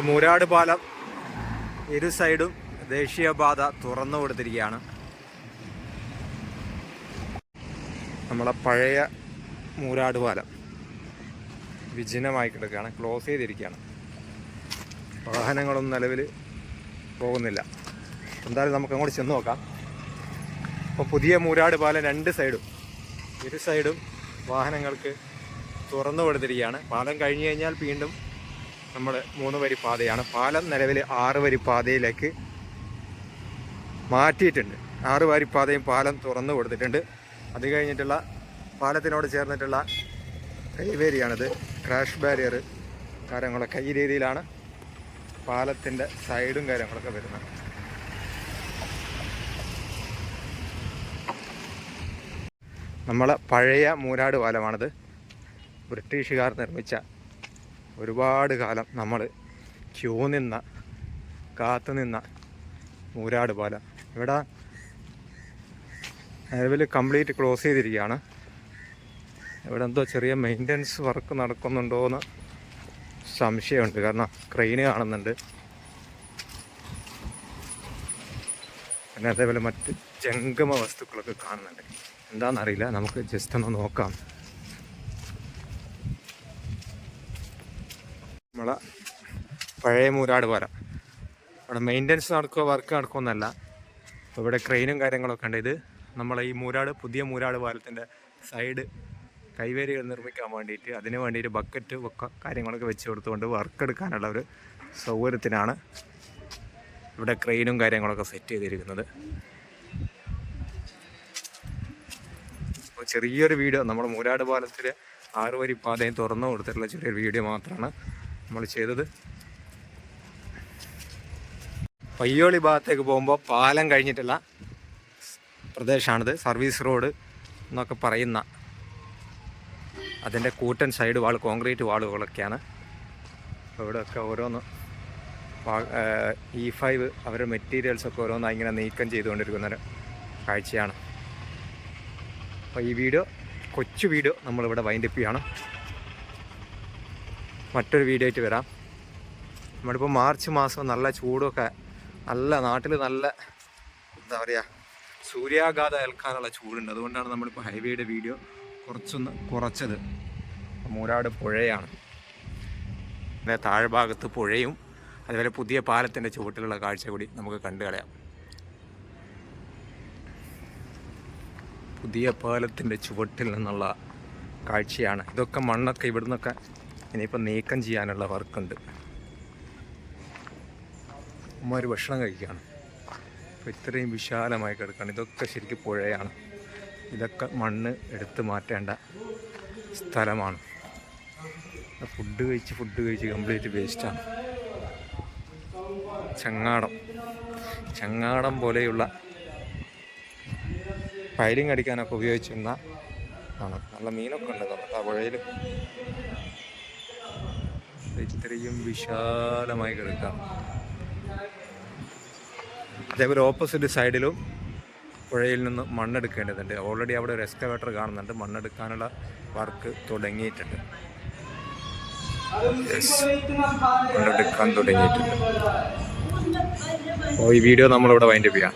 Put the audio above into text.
നമ്മൾ മൂരാട് പാലം ഇരു സൈഡും ദേശീയപാത തുറന്നു കൊടുത്തിരിക്കുകയാണ്. നമ്മളെ പഴയ മൂരാട് പാലം വിജനമായി കിടക്കുകയാണ് ക്ലോസ് ചെയ്തിരിക്കുകയാണ്. വാഹനങ്ങളൊന്നും നിലവിൽ പോകുന്നില്ല. എന്തായാലും നമുക്ക് അങ്ങോട്ട് ചെന്ന് നോക്കാം. അപ്പോൾ പുതിയ മൂരാട് പാലം രണ്ട് സൈഡും ഇരു സൈഡും വാഹനങ്ങൾക്ക് തുറന്നു കൊടുത്തിരിക്കുകയാണ്. പാലം കഴിഞ്ഞു കഴിഞ്ഞാൽ വീണ്ടും നമ്മൾ മൂന്ന് വരി പാതയാണ്. പാലം നിലവിൽ ആറ് വരി പാതയിലേക്ക് മാറ്റിയിട്ടുണ്ട്. ആറ് വരി പാതയും പാലം തുറന്നു കൊടുത്തിട്ടുണ്ട്. അത് കഴിഞ്ഞിട്ടുള്ള പാലത്തിനോട് ചേർന്നിട്ടുള്ള കൈവേരിയാണിത്. ക്രാഷ് ബാരിയർ കാര്യങ്ങളൊക്കെ ഈ രീതിയിലാണ് പാലത്തിന്റെ സൈഡും കാര്യങ്ങളൊക്കെ വരുന്നത്. നമ്മളെ പഴയ മൂരാട് പാലമാണിത്. ബ്രിട്ടീഷുകാർ നിർമ്മിച്ച ഒരുപാട് കാലം നമ്മൾ ക്യൂ നിന്ന കാത്തു നിന്ന മൂരാട് പാലം. ഇവിടെ നിലവിൽ കംപ്ലീറ്റ് ക്ലോസ് ചെയ്തിരിക്കുകയാണ്. ഇവിടെ എന്തോ ചെറിയ മെയിന്റനൻസ് വർക്ക് നടക്കുന്നുണ്ടോ എന്ന് സംശയമുണ്ട്. കാരണം ക്രെയിൻ കാണുന്നുണ്ട്. പിന്നെ അതേപോലെ മറ്റ് ജംഗമ വസ്തുക്കളൊക്കെ കാണുന്നുണ്ട്. എന്താണെന്നറിയില്ല നമുക്ക് ജസ്റ്റ് ഒന്ന് നോക്കാം നമ്മളെ പഴയ മൂരാട് പാലം അവിടെ മെയിന്റനൻസ് നടക്കുക വർക്ക് നടക്കുമെന്നല്ല ഇവിടെ ക്രെയിനും കാര്യങ്ങളൊക്കെ ഉണ്ട്. ഇത് നമ്മൾ ഈ മൂരാട് പുതിയ മൂരാട് പാലത്തിന്റെ സൈഡ് കൈവേരികൾ നിർമ്മിക്കാൻ വേണ്ടിയിട്ട് അതിന് വേണ്ടിയിട്ട് ബക്കറ്റ് ഒക്കെ കാര്യങ്ങളൊക്കെ വെച്ച് കൊടുത്തുകൊണ്ട് വർക്ക് എടുക്കാനുള്ള ഒരു സൗകര്യത്തിനാണ് ഇവിടെ ക്രെയിനും കാര്യങ്ങളൊക്കെ സെറ്റ് ചെയ്തിരിക്കുന്നത്. ചെറിയൊരു വീഡിയോ നമ്മൾ മൂരാട് പാലത്തിൽ ആറുവരി പാതയും തുറന്നു കൊടുത്തിട്ടുള്ള ചെറിയൊരു വീഡിയോ മാത്രമാണ് നമ്മൾ ചെയ്തത്. പയ്യോളി ഭാഗത്തേക്ക് പോകുമ്പോൾ പാലം കഴിഞ്ഞിട്ടുള്ള പ്രദേശമാണിത് സർവീസ് റോഡ് എന്നൊക്കെ പറയുന്ന അതിന്റെ കൂട്ടൻ സൈഡ് വാൾ കോൺക്രീറ്റ് വാളുകളൊക്കെയാണ്. ഇവിടെയൊക്കെ ഓരോന്ന് ഇ ഫൈവ് അവരുടെ മെറ്റീരിയൽസൊക്കെ ഓരോന്ന് ഇങ്ങനെ നീക്കം ചെയ്തുകൊണ്ടിരിക്കുന്ന കാഴ്ചയാണ്. അപ്പോൾ ഈ വീഡിയോ കൊച്ചു വീഡിയോ നമ്മളിവിടെ വൈൻഡപ്പ് ചെയ്യാണ്. മറ്റൊരു വീഡിയോ ആയിട്ട് വരാം. നമ്മളിപ്പോൾ മാർച്ച് മാസം നല്ല ചൂടൊക്കെ നല്ല നാട്ടിൽ നല്ല എന്താ പറയുക സൂര്യാഘാതം ഏൽക്കാനുള്ള ചൂടുണ്ട്. അതുകൊണ്ടാണ് നമ്മളിപ്പോൾ ഹൈവേയുടെ വീഡിയോ കുറച്ചൊന്ന് കുറച്ചത്. മൂരാട് പുഴയാണ്. അതിന്റെ താഴ്ഭാഗത്ത് പുഴയും അതുപോലെ പുതിയ പാലത്തിന്റെ ചുവട്ടിലുള്ള കാഴ്ച കൂടി നമുക്ക് കണ്ടു കളയാം. പുതിയ പാലത്തിന്റെ ചുവട്ടിൽ നിന്നുള്ള കാഴ്ചയാണ്. ഇതൊക്കെ മണ്ണൊക്കെ ഇവിടുന്നൊക്കെ ഇനിയിപ്പോൾ നീക്കം ചെയ്യാനുള്ള വർക്കുണ്ട്. ഒരു ഭക്ഷണം കഴിക്കുകയാണ്. അപ്പോൾ ഇത്രയും വിശാലമായി കിടക്കുകയാണ്. ഇതൊക്കെ ശരിക്കും പുഴയാണ്. ഇതൊക്കെ മണ്ണ് എടുത്ത് മാറ്റേണ്ട സ്ഥലമാണ്. ഫുഡ് കഴിച്ച് ഫുഡ് കഴിച്ച് കംപ്ലീറ്റ് വേസ്റ്റാണ് ചങ്ങാടം. ചങ്ങാടം പോലെയുള്ള ഫയലിംഗ് അടിക്കാനൊക്കെ ഉപയോഗിച്ചിരുന്ന ആണ്. നല്ല മീനൊക്കെ ഉണ്ട് നമുക്ക് ആ പുഴയിൽ ഇത്രയും വിശാലമായി കിടക്കാം അതേപോലെ ഓപ്പോസിറ്റ് സൈഡിലും പുഴയിൽ നിന്ന് മണ്ണെടുക്കേണ്ടതുണ്ട്. ഓൾറെഡി അവിടെ ഒരു എക്സ്കവേറ്റർ കാണുന്നുണ്ട്. മണ്ണെടുക്കാനുള്ള വർക്ക് തുടങ്ങിയിട്ടുണ്ട്. മണ്ണെടുക്കാൻ തുടങ്ങിയിട്ടുണ്ട്. അപ്പോൾ ഈ വീഡിയോ നമ്മളിവിടെ വൈൻഡപ്പ് ചെയ്യാം.